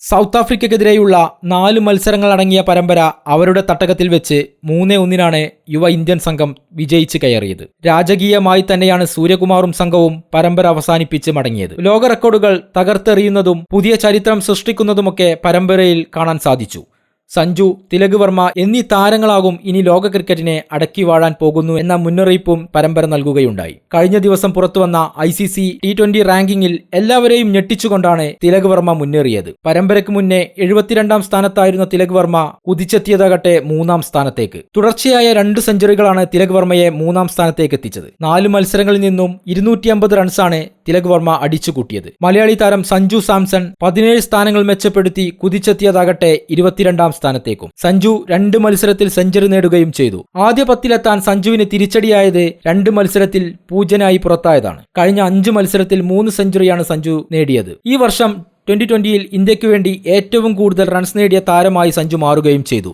South ആഫ്രിക്കയ്ക്കെതിരെയുള്ള നാല് മത്സരങ്ങൾ അടങ്ങിയ പരമ്പര അവരുടെ തട്ടകത്തിൽ വെച്ച് മൂന്നേ ഒന്നിനാണ് യുവ ഇന്ത്യൻ സംഘം വിജയിച്ച് കയറിയത്. രാജകീയമായി തന്നെയാണ് സൂര്യകുമാറും സംഘവും പരമ്പര അവസാനിപ്പിച്ച് മടങ്ങിയത്. ലോക റെക്കോർഡുകൾ തകർത്തെറിയുന്നതും പുതിയ ചരിത്രം സൃഷ്ടിക്കുന്നതുമൊക്കെ പരമ്പരയിൽ കാണാൻ സാധിച്ചു. സഞ്ജു തിലക് വർമ്മ എന്നീ താരങ്ങളാകും ഇനി ലോക ക്രിക്കറ്റിനെ അടക്കി വാഴാൻ പോകുന്നു എന്ന മുന്നറിയിപ്പും പരമ്പര നൽകുകയുണ്ടായി. കഴിഞ്ഞ ദിവസം പുറത്തുവന്ന I C C T twenty റാങ്കിങ്ങിൽ എല്ലാവരെയും ഞെട്ടിച്ചുകൊണ്ടാണ് തിലക് വർമ്മ മുന്നേറിയത്. പരമ്പരയ്ക്ക് മുന്നേ എഴുപത്തിരണ്ടാം സ്ഥാനത്തായിരുന്ന തിലക് വർമ്മ കുതിച്ചെത്തിയതാകട്ടെ മൂന്നാം സ്ഥാനത്തേക്ക്. തുടർച്ചയായ രണ്ട് സെഞ്ചുറികളാണ് തിലക് വർമ്മയെ മൂന്നാം സ്ഥാനത്തേക്ക് എത്തിച്ചത്. നാല് മത്സരങ്ങളിൽ നിന്നും ഇരുന്നൂറ്റി അമ്പത് റൺസാണ് തിലക് വർമ്മ അടിച്ചുകൂട്ടിയത്. മലയാളി താരം സഞ്ജു സാംസൺ പതിനേഴ് സ്ഥാനങ്ങൾ മെച്ചപ്പെടുത്തി കുതിച്ചെത്തിയതാകട്ടെ ഇരുപത്തിരണ്ടാം സ്ഥാനത്തേക്കും സഞ്ജു രണ്ട് മത്സരത്തിൽ സെഞ്ചുറി നേടുകയും ചെയ്തു. ആദ്യ പത്തിലെത്താൻ സഞ്ജുവിന് തിരിച്ചടിയായത് രണ്ട് മത്സരത്തിൽ പൂജ്യനായി പുറത്തായതാണ്. കഴിഞ്ഞ അഞ്ച് മത്സരത്തിൽ മൂന്ന് സെഞ്ചുറിയാണ് സഞ്ജു നേടിയത്. ഈ വർഷം ട്വന്റി ട്വന്റിയിൽ ഇന്ത്യയ്ക്ക് വേണ്ടി ഏറ്റവും കൂടുതൽ റൺസ് നേടിയ താരമായി സഞ്ജു മാറുകയും ചെയ്തു.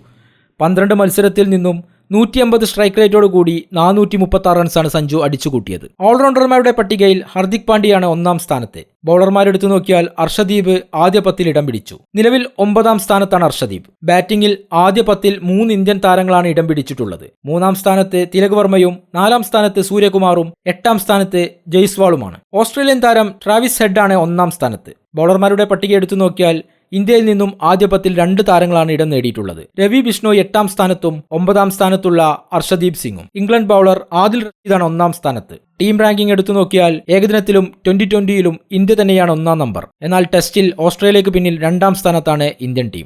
പന്ത്രണ്ട് മത്സരത്തിൽ നിന്നും നൂറ്റി അമ്പത് സ്ട്രൈക്ക് റേറ്റോട് കൂടി നാനൂറ്റി മുപ്പത്തി ആറ് റൺസാണ് സഞ്ജു അടിച്ചുകൂട്ടിയത്. ഓൾറൗണ്ടർമാരുടെ പട്ടികയിൽ ഹർദിക് പാണ്ഡ്യയാണ് ഒന്നാം സ്ഥാനത്തെ. ബൗളർമാരെടുത്തു നോക്കിയാൽ അർഷദീപ് ആദ്യ പത്തിൽ ഇടം പിടിച്ചു. നിലവിൽ ഒമ്പതാം സ്ഥാനത്താണ് അർഷദീപ്. ബാറ്റിംഗിൽ ആദ്യ പത്തിൽ മൂന്ന് ഇന്ത്യൻ താരങ്ങളാണ് ഇടം പിടിച്ചിട്ടുള്ളത്. മൂന്നാം സ്ഥാനത്ത് തിലക് വർമ്മയും നാലാം സ്ഥാനത്ത് സൂര്യകുമാറും എട്ടാം സ്ഥാനത്ത് ജയ്സ്വാളുമാണ്. ഓസ്ട്രേലിയൻ താരം ട്രാവിസ് ഹെഡാണ് ഒന്നാം സ്ഥാനത്ത്. ബൗളർമാരുടെ പട്ടിക എടുത്തു നോക്കിയാൽ ഇന്ത്യയിൽ നിന്നും ആദ്യ പത്തിൽ രണ്ട് താരങ്ങളാണ് ഇടം നേടിയിട്ടുള്ളത്. രവി ബിഷ്ണു എട്ടാം സ്ഥാനത്തും ഒമ്പതാം സ്ഥാനത്തുള്ള അർഷദീപ് സിംഗും. ഇംഗ്ലണ്ട് ബൗളർ ആദിൽ റഷീദാണ് ഒന്നാം സ്ഥാനത്ത്. ടീം റാങ്കിംഗ് എടുത്തു നോക്കിയാൽ ഏകദിനത്തിലും ട്വന്റി ട്വന്റിയിലും ഇന്ത്യ തന്നെയാണ് ഒന്നാം നമ്പർ. എന്നാൽ ടെസ്റ്റിൽ ഓസ്ട്രേലിയക്ക് പിന്നിൽ രണ്ടാം സ്ഥാനത്താണ് ഇന്ത്യൻ ടീം.